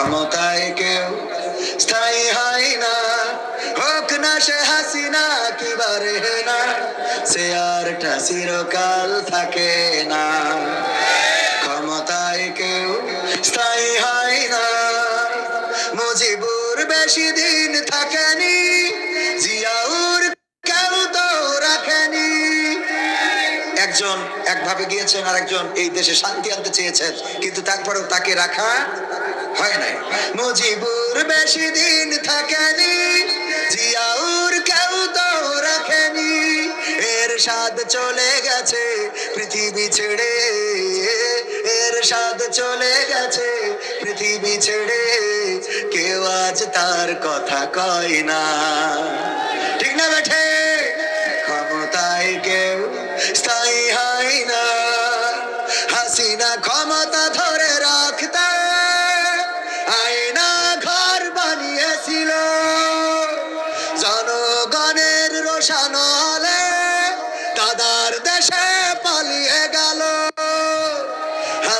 ক্ষমতায় কেউ স্থায়ী হয় না। হোক না সে হাসিনা কিবারে না, সে আরটা চিরকাল থাকে না। ক্ষমতায় কেউ স্থায়ী হয় না। মুজিবুর বেশি দিন থাকেনি, জিয়াউর কেউ তো রাখেনি। একজন একভাবে গিয়েছেন আর একজন এই দেশে শান্তি আনতে চেয়েছেন, কিন্তু তারপরেও তাকে রাখা হয় নাই? মুজিবুর বেশি দিন থাকেনি, জিয়াউর কেউ তো রাখেনি। এর স্বাদ চলে গেছে পৃথিবী ছেড়ে এর স্বাদ চলে গেছে পৃথিবী ছেড়ে। কেউ আজ তার কথা কয় না। ঠিক না বেঠে? ক্ষমতায় কেউ স্থায়ী হয় না। হাসিনা ক্ষমতা ধরে রাখতে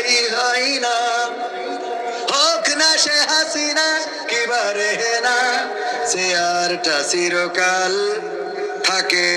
স্থায়ী হই না। হোক না সে হাসিনা কিবারে না সে আরটা চিরকাল থাকে।